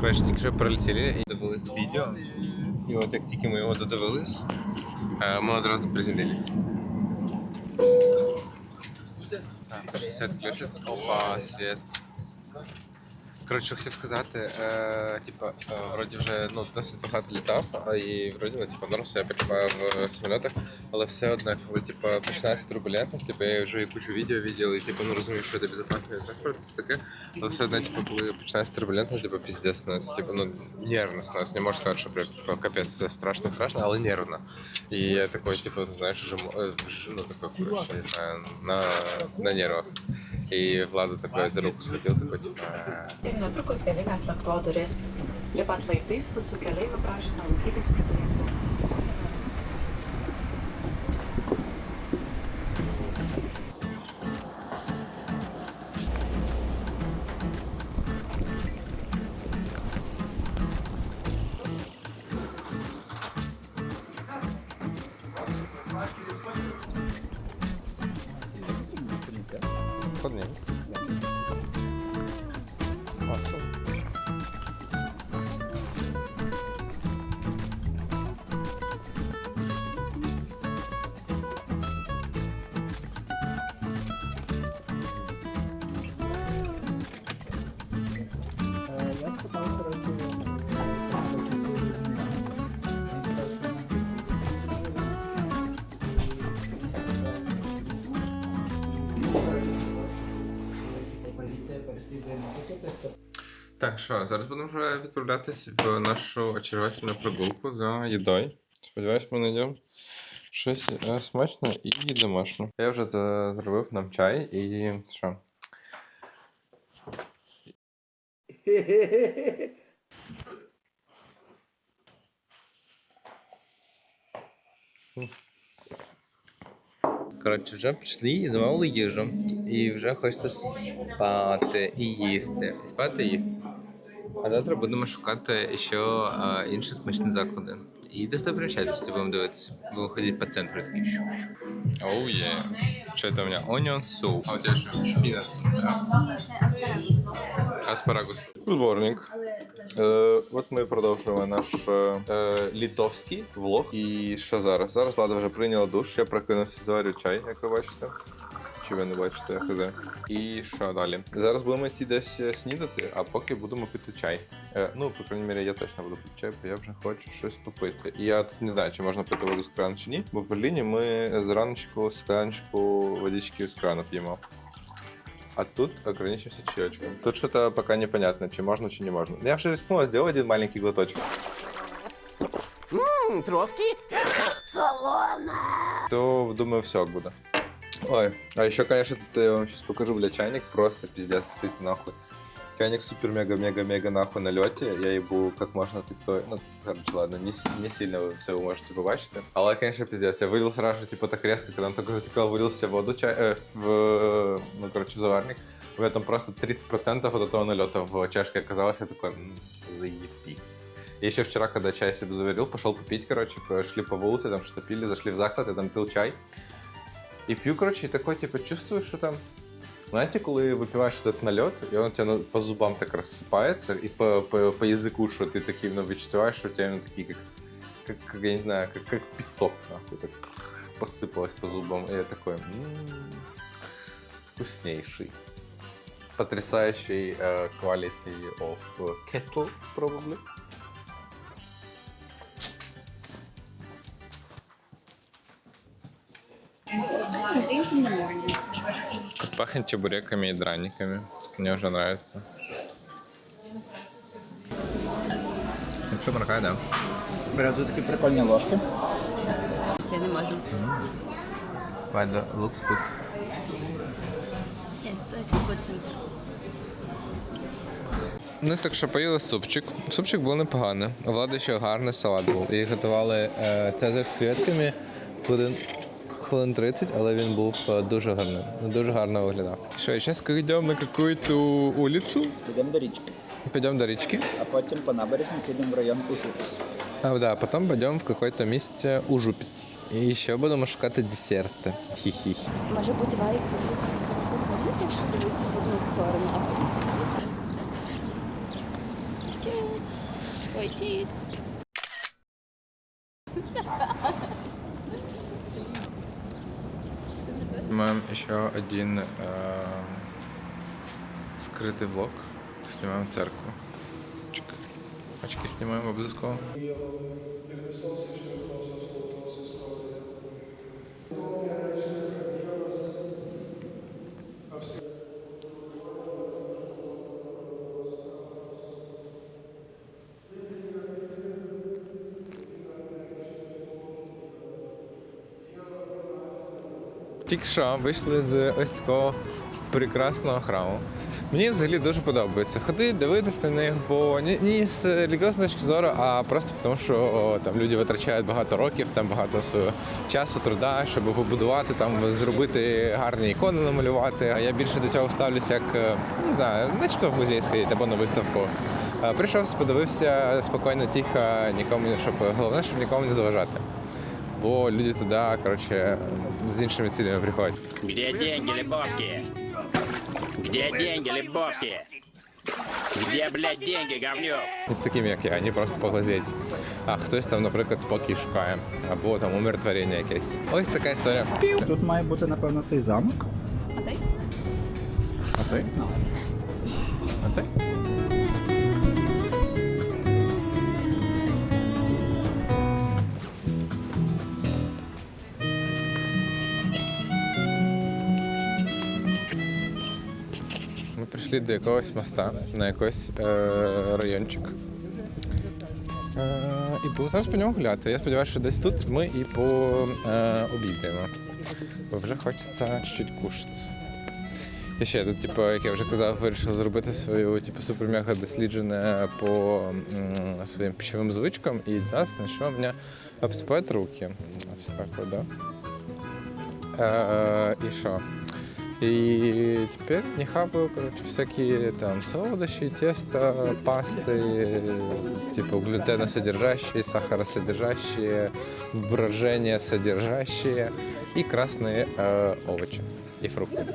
Коротше, тільки що прилетіли і додивились відео. І от як тільки ми його додивились, е, ми одразу приземлились. Так, світ. Опа, світ. Коротше, хотів сказати, е, типу, е, вроді вже ну, досить багато літав, а і вроді, ну, типу, норм себе почуваю в самолітах, але все одно, коли типу, починається турбулентність, типу, я вже і кучу відео видів, і типу, ну, розумію, що це безпечний транспорт, все таке, але все одно, типу, коли починається турбулентність, типу, піздець становиться, типу, ну, нервно становиться, не можу сказати, що прям типу, капець все страшно, страшно, але нервно. І я такой, типу, знаєш, вже, м- е, вже, ну, такой, коротше, не знаю, на, на нервах. І Влада такой за руку схватил, такой, типа, «Е, Ir netrukus galingas lėktuvo duris. Lipant laiptais visų keleivių prašome laikytis pridėjimų. Так, що, зараз будемо вже відправлятись в нашу очаровательну прогулку за їдою. Сподіваюсь, ми знайдемо щось е, смачне і домашнє. Я вже зробив нам чай і що? Коротше, вже прийшли і замовили їжу. І вже хочеться спати і їсти. І спати і їсти. А завтра будемо шукати ще а, інші смачні заклади. І достопримечательності будемо дивитися. Будемо ходити по центру такий щу Оу є. Що це у мене? Onion soup. А у тебе що? Шпінат. Аспарагус. Зборник. Е, от ми продовжуємо наш е, е, літовський влог. І що зараз? Зараз Лада вже прийняла душ. Я прокинувся, заварю чай, як ви бачите. Чи ви не бачите, я хз. І що далі? Зараз будемо йти десь е, снідати, а поки будемо пити чай. Е, ну, по крайній мірі, я точно буду пити чай, бо я вже хочу щось попити. І я тут не знаю, чи можна пити воду з крану чи ні, бо в Берліні ми зраночку скляночку водички з крану п'ємо. А тут ограничимся чаечком. Тут что-то пока непонятно, чи можно, чи не можно. Я же рискнула сделать один маленький глоточек. М, Трошки То, думаю, все буде. Ой, а еще, конечно, тут я вам сейчас покажу, бля, чайник просто пиздец, стоит нахуй. Чайник супер-мега-мега-мега нахуй на льоті. Я їбу как можно такой, ну, короче, ладно, не, не сильно ви все ви можете побачити. Але, конечно, пиздец, я вылил сразу типа, так резко, когда он только затекал, вылил себе воду, чай, э, в, ну, короче, в заварник. В этом просто 30% от этого налета в чашке оказалось, я такой, «М, заебись. Я еще вчера, когда чай себе заварил, пошел попить, короче, шли по улице, там что-то пили, зашли в заклад, я там пил чай. И пью, короче, и такой, типа, чувствую, что там... Знаете, коли випиваєш этот нальот, і он тебе по зубам так розсипається, і по, по, по язику, що ти такий ну, відчуваєш, що у тебе ну, такий, як, как, я не знаю, как, как песок, нахуй, так посыпалось по зубам. И я такой, м вкуснейший. Потрясающий uh, quality of kettle, probably. Drink in. Пахнет чебуреками и драниками. Мне уже нравится. Якщо моркає, да. бере тут такі прикольні ложки. Я не можу. Вайда, looks good. Yes, put some. Ну так що поїли супчик. Супчик був непоганий. У влади ще гарний салат був. І готували е, цезар з креветками хвилин, хвилин 30, але він був е, дуже гарний. Дуже гарно виглядав. Що, зараз йдемо на якусь вулицю, Підемо до річки, підемо до річки. а потім по набережній підемо в район Ужупис. А, да, потім підемо в якесь місце Ужупіс. І ще будемо шукати десерти. Хі-хі. Може бути якщо в одну сторону. Ой, чиз. Снимаем еще один э, скрытый влог. Снимаем церковь. Чик. Очки снимаем обов'язково. Тільки що вийшли з ось такого прекрасного храму. Мені взагалі дуже подобається ходити, дивитися на них, бо ні, ні з релігіозної точки зору, а просто тому, що о, там люди витрачають багато років, там багато свого часу, труда, щоб побудувати, там зробити гарні ікони, намалювати. А я більше до цього ставлюся як е, не знаю, начебто в музей сходити або на виставку. Е, Прийшов, подивився спокійно, тихо, нікому щоб головне, щоб нікому не заважати. Бо люди туди, коротше, з іншими цілями приходять. Где деньги, Лебовские? Где деньги, Лебовские? Где, блядь, деньги, говнюк? Не з такими, як я, не просто поглазеть. А хтось там, наприклад, спокій шукає, або там умиротворення якесь. Ось така історія. Пів. Тут має бути, напевно, цей замок. А дай? А ти? А ти? Прийшли до якогось моста на якийсь е, райончик. Е, і будемо зараз по ньому гуляти. Я сподіваюся, що десь тут ми і пообідаємо. Бо вже хочеться чуть-чуть кушати. І ще тут, типу, як я вже казав, вирішив зробити свою типу, супер-мега дослідження по м, своїм пищевим звичкам і що у мене обсипають руки. Ось так да? Е, і що? И теперь не хапаю, короче, всякие там солодощи, тесто, пасты, типа глютеносодержащие, сахаросодержащие, брожения содержащие и красные э, овощи и фрукты.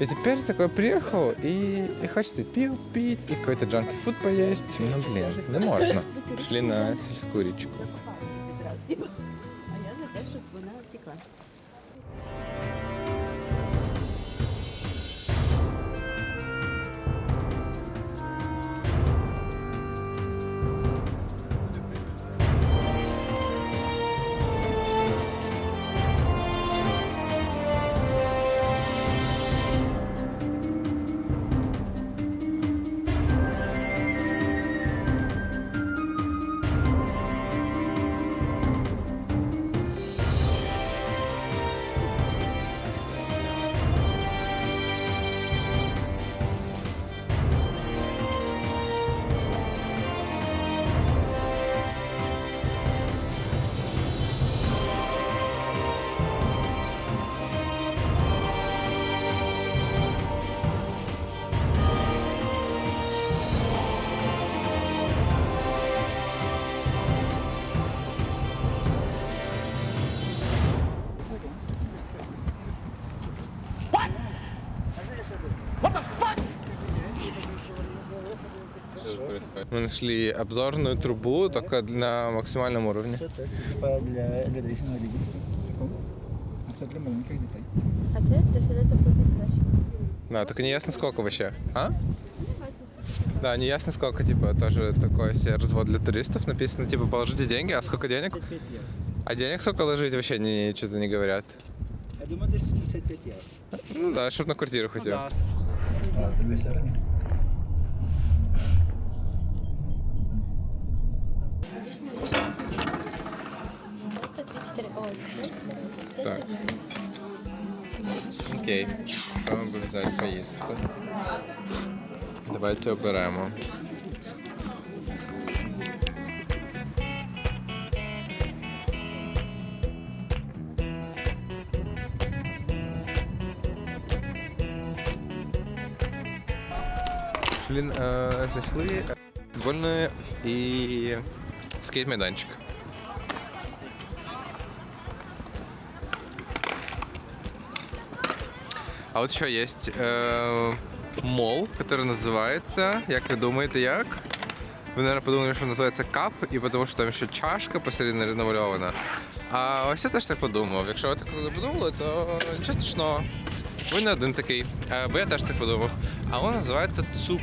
И теперь такой приехал, и, и хочется пиво пить, и какой-то джанки фуд поесть. Ну, блин, не можно. Шли на сельскую речку. нашли обзорную трубу, только на максимальном уровне. Це, це типа для людей з інвалідністю. Прикол. А це для маленьких дітей. А це дефілета буде краще. Да, только не ясно сколько вообще. А? Да, не ясно сколько, типа, тоже такой себе развод для туристов. Написано, типа, положите деньги, а сколько денег? 55 євро. А денег сколько ложить вообще не, что-то не говорят. Я думаю, десь 55 євро. Ну да, чтобы на квартиру хотел. А, з другої Так. Окей. Що вам би взяти поїсти? Давайте оберемо. Блін, е, знайшли футбольний і скейт-майданчик. А вот еще есть э, мол, который называется, як ви думаєте, як? Ви, наверное, подумали, що називається кап, і тому що там ще чашка посередині намальована. А ось я теж так подумав. Якщо ви так подумали, то нічого страшного. Ви не один такий, Е, бо я теж так подумав. А воно називається цуп.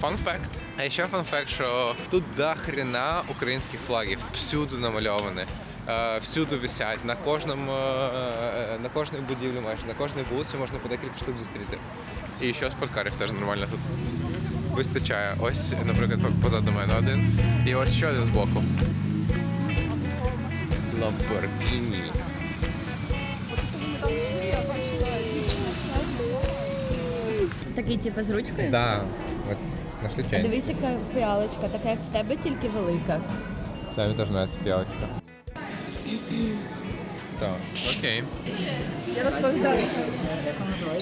Фан факт. А ще фан факт, що тут до хрена українських флагів всюди намальовані. Е, Всюди висять, на кожному е, на кожній будівлі майже, на кожній вулиці можна по декілька штук зустріти. І ще спорткарів теж нормально тут вистачає. Ось, наприклад, позаду мене один. І ось ще один збоку. Lamborghini. Такий, типу, з ручкою? Да, от нашли А дивись, яка піалочка, така як в тебе, тільки велика. Да, тоже нравится пиалочка. Так, окей. Я розповідаю.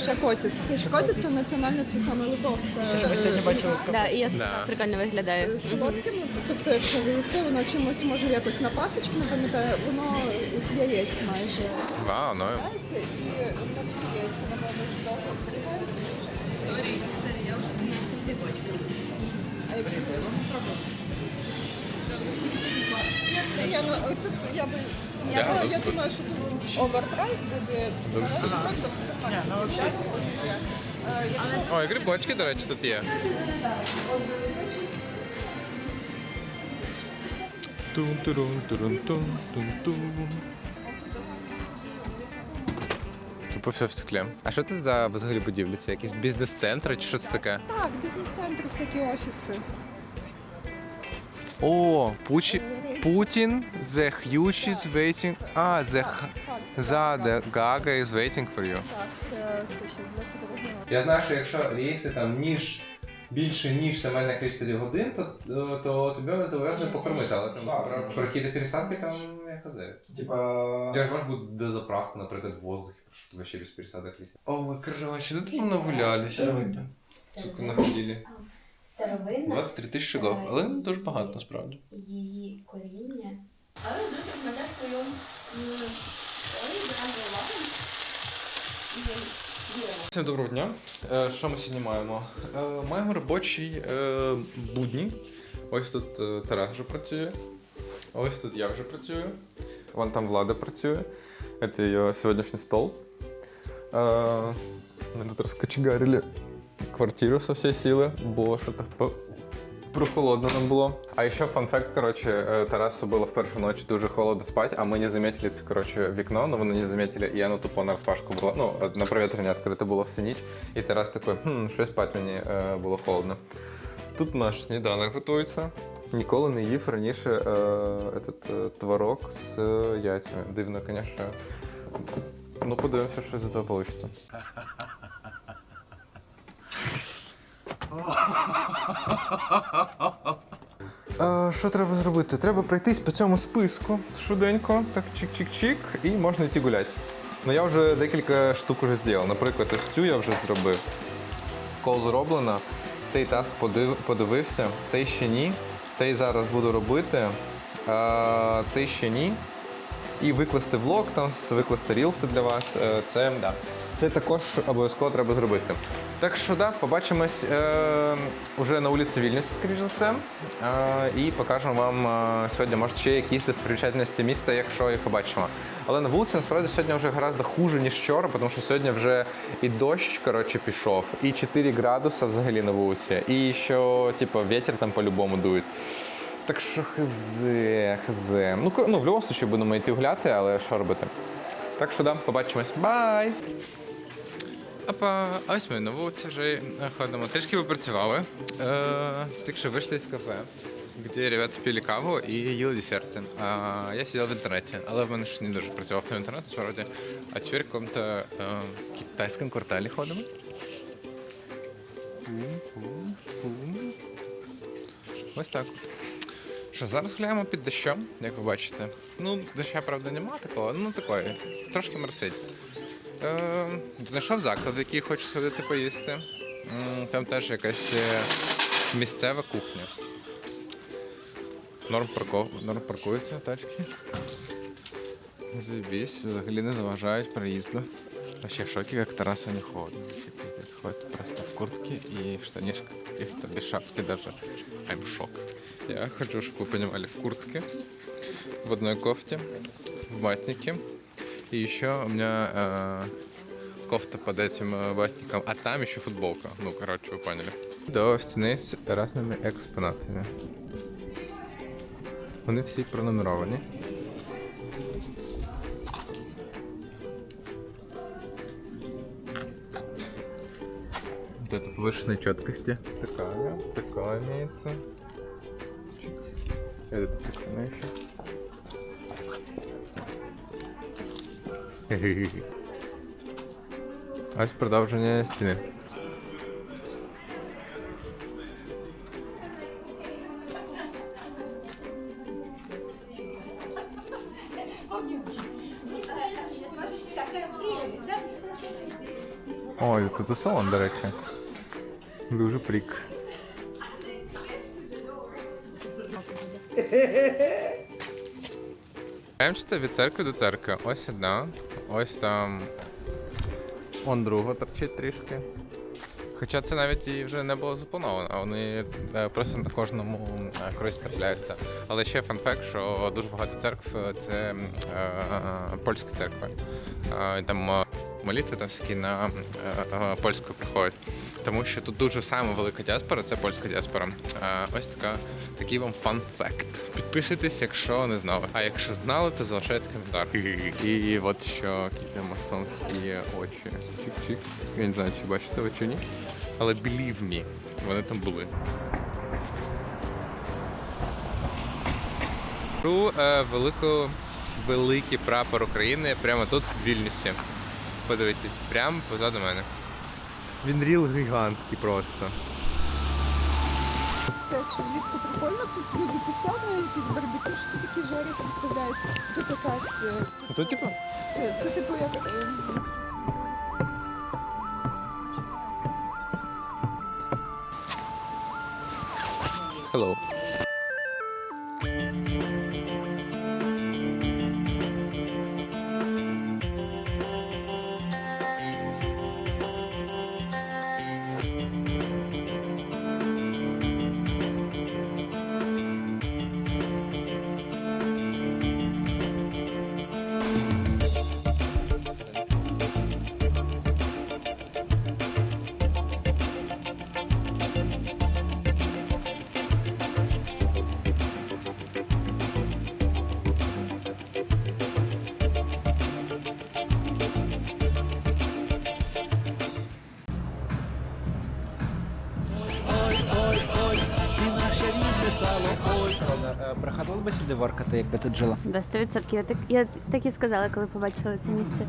Шакотіс. Це шакотіс це національне, це саме литовське. Ми сьогодні бачили Да, і я Да. прикольно виглядає. Солодким, тобто, якщо вивести, воно чимось може якось на пасочку, не пам'ятаю, воно з яєць майже Вау, ну. збирається і не псується, воно дуже довго зберігається. А як ти я, ну, тут я би я, Да, я думаю, що оверпрайс буде просто в супермаркеті. Е, Якщо Ой, грибочки, до речі, тут є. Тун-турун-турун-тун-тун-тун. Тупо все в стеклі. А що це за взагалі будівлі? Це якісь бізнес-центри чи що це таке? так, бізнес-центри, всякі офіси. О, Пучі... Путін, the huge is waiting... А, the... За, the Gaga is waiting for you. Так, це, це ще з 22 року. Я знаю, що якщо рейси там ніж більше ніж там мене кількість годин, то, е, то тобі зобов'язані покормити, але там про, про якісь пересадки там я казаю. Типа. Я ж може бути дозаправка, наприклад, в воздухі, що ти вообще без пересадок літає. О, ми короче, ну там нагуляли сьогодні. Сука, находили. Старовинна 23 тисячі шагов, але не дуже багато насправді. її коріння. Але історію, увагу. Всім доброго дня. Е, Що ми сьогодні маємо? Е, Маємо робочий е, будні. Ось тут е, Тарас вже працює. Ось тут я вже працюю. Вон там Влада працює. Це її сьогоднішній стол. Е, Ми тут розкочегарили квартиру со всієї сили, бо що так прохолодно нам було. А ще фан-факт, короче, э, Тарасу было в першу ночь дуже холодно спать, а мы не заметили це, короче, вікно, но вони не заметили, і оно тупо на розпашку було, ну, на проветрення відкрите було всю ніч. І Тарас такий, хм, щось спати мені е, було холодно. Тут наш сніданок готується. Ніколи не їв раніше е, этот, е, творог з е, яйцями. Дивно, звісно. Ну, подивимося, що з цього вийде. А, Що треба зробити? Треба пройтись по цьому списку швиденько, так чик-чик-чик, і можна йти гуляти. Ну я вже декілька штук уже зробив. Наприклад, ось цю я вже зробив. Кол зроблено. Цей таск подив- подивився, цей ще ні. Цей зараз буду робити. А, цей ще ні. І викласти влог там, викласти рілси для вас. Е, Це, да. це також обов'язково треба зробити. Так що да, побачимось е, уже на вулиці Вільнюсі, скоріш за все. Е, і покажемо вам е, сьогодні, може, ще якісь достопримічательності міста, якщо їх побачимо. Але на вулиці насправді сьогодні вже гораздо хуже, ніж вчора, тому що сьогодні вже і дощ коротше, пішов, і 4 градуса взагалі на вулиці, і що, типу, вітер там по-любому дує. Так що хз, хз. Ну, ну, в будь-якому будемо йти гуляти, але що робити? Так що да, побачимось. Бай! Опа, а ось ми на вулиці вже е, ходимо. Трішки попрацювали. Е, так що вийшли з кафе, де ребята пили каву і їли десерти. А я сидів в інтернеті, але в мене ж не дуже працював той інтернет, насправді. А тепер в якому-то е, китайському кварталі ходимо. Ось так. Що, зараз гуляємо під дощом, як ви бачите. Ну, доща, правда, нема такого, ну такої, трошки морсить. Знайшов заклад, в який хочу сходити поїсти. Там теж якась місцева кухня. Норм, парков... Норм паркуються тачки. Заебись, взагалі не заважають проїзду. Вообще в шоке, как Тарасу не холодно. Вообще пиздец, ходит просто в куртке и в штанишках, каких-то без шапки даже. I'm shocked. Я хочу, чтобы вы понимали, в куртке, в одной кофте, в ватнике. И еще у меня э, кофта под этим э, ватником, а там еще футболка. Ну, короче, вы поняли. До стіни з разними експонатами. Вони всі пронумеровані. Вот это повышенной четкости. Такая, такая имеется. Чикс. Это прикольно еще. Ось продовження стіни. Ой, тут салон, до речі. Дуже прик. Прямчите від церкви до церкви. Ось одна. Ось там. Он друга торчить трішки. Хоча це навіть і вже не було заплановано, вони е, просто на кожному е, кроці трапляються. Але ще фан-факт, що дуже багато церкв е, це е, польські церкви. Там молитви там всякі на е, е, польську приходять. Тому що тут дуже саме велика діаспора, це польська діаспора. Е, Ось така, такий вам фан-факт. Підписуйтесь, якщо не знали. А якщо знали, то залишайте коментар. І от що які масонські очі. Чик-чик. Я не знаю, чи бачите ви чи ні. Але believe me, вони там були. Е, велику, великий прапор України прямо тут, в Вільнюсі. Подивіться, прямо позаду мене. Він ріл гігантський просто. Теж влітку прикольно, тут люди ну, якісь барбекюшки такі жарять, виставляють. Тут якась. е, Тут, типу, е, Це типу як. е, hello. Би сюди воркати, якби тут жила? Да, 100%. Я так, я так і сказала, коли побачила це місце.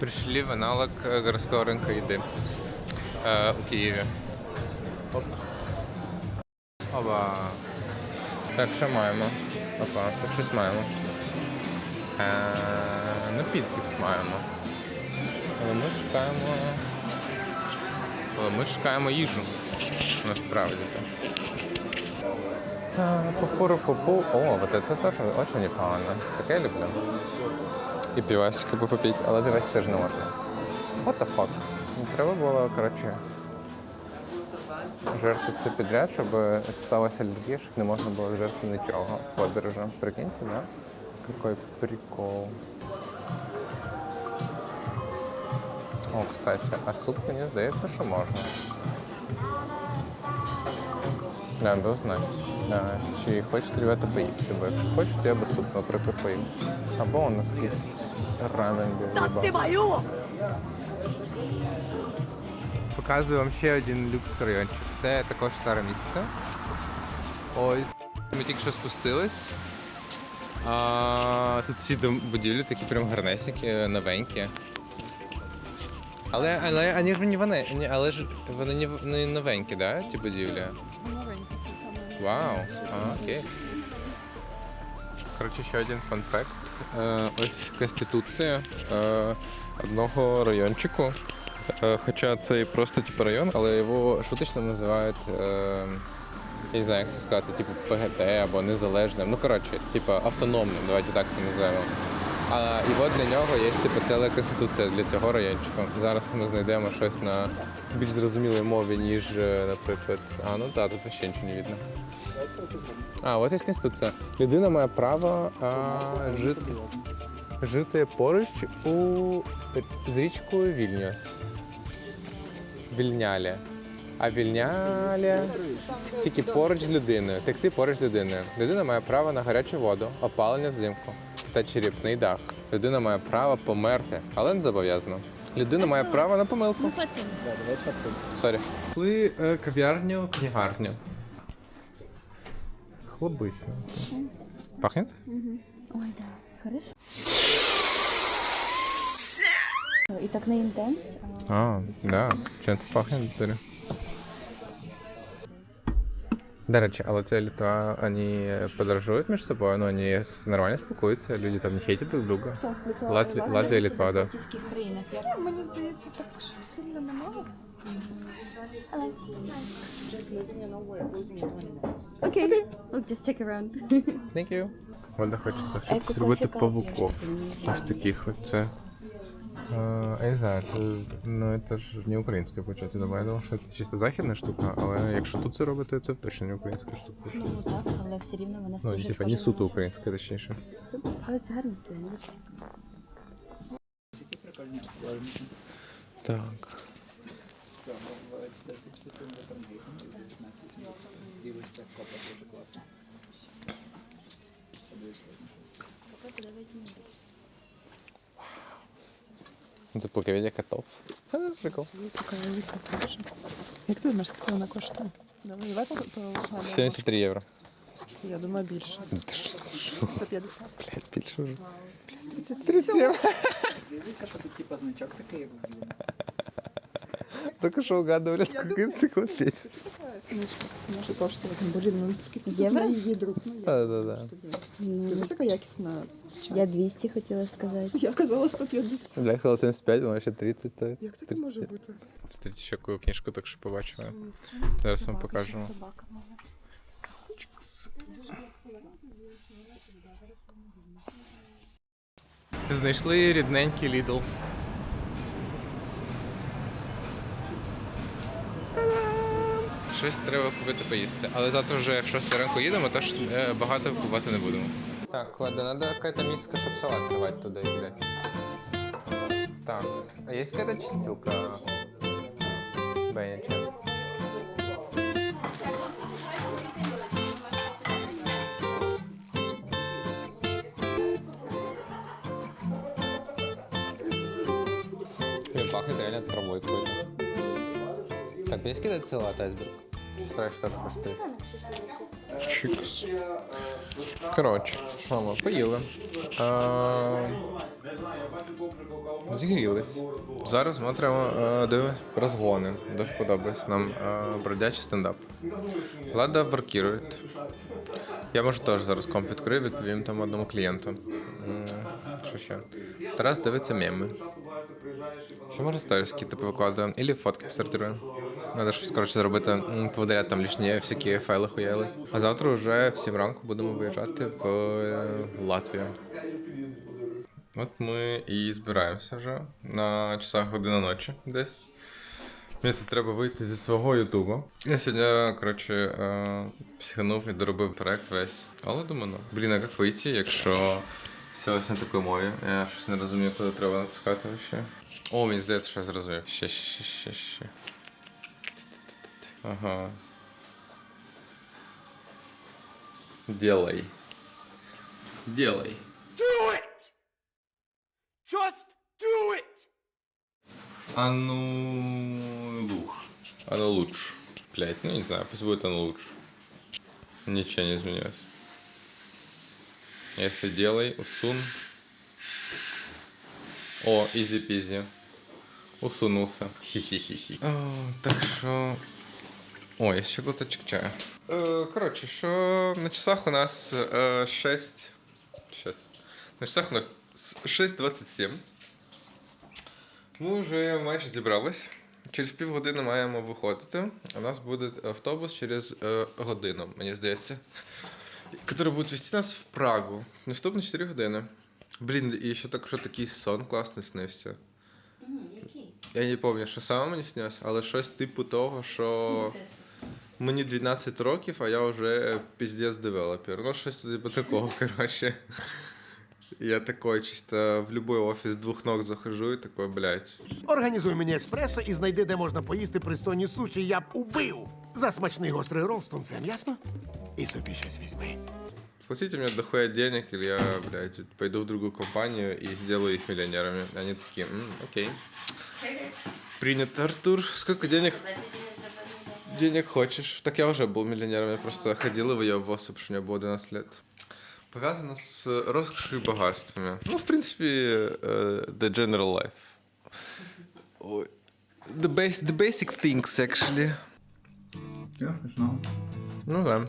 Пришли в аналог е, городського ринку їди е, у Києві. Оп. Оба. Так, що маємо? Опа, так щось маємо. Е, напітки тут маємо. Але ми шукаємо. Але ми шукаємо їжу. Насправді так. Попу-попу. О, вот это тоже очень непогано. Таке я люблю. І півасика би попити, але півасик теж не можна. What the fuck? Треба було, коротше, жерти все підряд, щоб сталася алергія, щоб не можна було жерти нічого в подорожі. Прикиньте, да? Какой прикол. О, кстати, а суп мені здається, що можна. Треба узнати. Да. Чи хочуть ребята поїсти, бо якщо хочуть, я би суп, наприклад, поїв. Або он якийсь рамен би Показую вам ще один люкс райончик. Це також старе місце. Ось. Ми тільки що спустились. А, тут всі будівлі такі прям гарнесенькі, новенькі. Але, але вони ж не вони, але ж вони не, не новенькі, да, ці будівлі? Вау, а, окей. Коротше, ще один фан-факт. Е, ось Конституція е, одного райончику. Е, хоча це і просто типу район, але його шутично називають. Е, я не знаю, як це сказати, типу ПГТ або незалежним. Ну, коротше, типу автономним, давайте так це називаємо. А, і от для нього є типу, ціла конституція для цього райончика. Зараз ми знайдемо щось на більш зрозумілій мові, ніж, е, наприклад. А, ну так, тут взагалі нічого не видно. А, от є конституція. Людина має право а, жити, жити поруч у, з річкою Вільнюс. Вільнялі. А Вільнялі тільки поруч з людиною. Текти поруч з людиною. Людина має право на гарячу воду, опалення взимку та черепний дах. Людина має право померти, але не зобов'язана. Людина має право на помилку. Сфоткаемся. Сорі. Пли е, кав'ярню, книгарню. Хлобисно. Пахне? Ой, да, хорошо. І так не інтенс, а да. Чем-то пахнет теперь. До речі, але ці літва, вони подорожують між собою, ну вони с- нормально спілкуються, люди там не хейтять друг друга. Хто? Литва? Латвія, Латвія і Літва, да. в балтійських країнах. Я Мені здається, так щоб сильно немає. Окей. We'll just check around. Thank you. Вона хоче А щось яку зробити кофе павуков. кав'ярню? Ось таких от Е, Я не ну, це ж не українське почати. Думаю, я думав, що це чисто західна штука, але якщо тут це робити, це точно не українська штука. Ну так, але все рівно вона Ну, дуже типа, не схожа суто на українська, точніше. Але це гарно це. не? Такі прикольні акваріумки. Так. Цього в 450 Фаренгейтом, 15 І ось ця копа дуже класна. Заплакавіння котов. Ха, Прикол. Як ти думаєш, скільки вона коштує? Давай, давай по- по- 73 євро. Я думаю, більше. Ти що, що, 150. блядь, більше вже. 37. Дивіться, що тут типа значок такий, як в білому. Только що угадували, скільки енциклопедій. Може коштувати. Блін, ну скільки тут Євро? на її друг. Ну, я Да, да, да. Ну, Це висока якісна. я 200 хотіла сказати. Я казала 150. Я сказала 75, вона ще 30 стоїть. Як таке може бути? Смотрите, ще яку книжку так що побачили. Зараз вам покажемо. Знайшли рідненький Lidl. Щось треба купити поїсти. Але завтра вже в 6 ранку їдемо, тож е, багато купувати не будемо. Так, ладно, надо какая-то миска, чтобы салат рвать туда и. Так, а есть какая-то чистилка? Блин, пахнет реально травой какой-то. Так, есть кидать салат айсберг? Стараюсь так коштує. Чикс. Коротше, що ми поїли. А, зігрілись. Зараз смотримо, а, дивимось розгони. Дуже подобається нам а, бродячий стендап. Влада воркірує. Я можу теж зараз комп відкрию, відповім там одному клієнту. Що ще? Тарас дивиться меми. Що може сторіс якісь типу викладує? Ілі фотки посортирує. Надо щось коротше зробити, повидаляти там лишні всякі файли хуяли. А завтра вже в 7 ранку будемо виїжджати в е, Латвію. От ми і збираємося вже на часах година ночі десь. Мені це треба вийти зі свого Ютубу. Я сьогодні, коротше, е, психанув і доробив проект весь. Але думаю, ну, блін, а як вийти, якщо все ось на такій мові. Я щось не розумію, куди треба натискати ще. О, мені здається, що я зрозумів. Ще, ще, ще, ще. Ага. Делай. Делай. Do it! Just do it! А ну луch. Оно лучше. Блять, ну не знаю, пусть будет оно лучше. Ничего не изменилось. Если делай, усун. О, изи-пизи. Усунулся. Хи-хи-хи-хи. Так что... О, есть еще глоточек чая. Короче, что на часах у нас э, 6... Сейчас. На часах у нас 6.27. Ми вже майже зібрались. Через півгодини маємо виходити. У нас буде автобус через е, годину, мені здається. Який буде вести нас в Прагу. Наступні 4 години. Блін, і ще так, що такий сон класний снився. Я не пам'ятаю, що саме мені снилось, але щось типу того, що мені 12 років, а я вже піздець девелопер. Ну, щось типу такого, коротше. Я такой чисто в любой офіс двох ног захожу і такой, блядь. Організуй мені еспресо і знайди, де можна поїсти пристойні суші, я б убив. За смачний гострий рол з тунцем, ясно? І собі щось візьми. Платите мне дохуя денег, или я, блядь, пойду в другую компанию и сделаю их миллионерами. Они такие, «М, окей. Принято, Артур. Сколько денег? Денег хочешь? Так я уже был миллионером, я просто ходил и выебывался, потому что мне было 12 лет. Повязано с роскошью и богатствами. Ну, в принципе, э, the general life. Ой. The, bas- the basic things, actually. Ja, смішно. Ну да.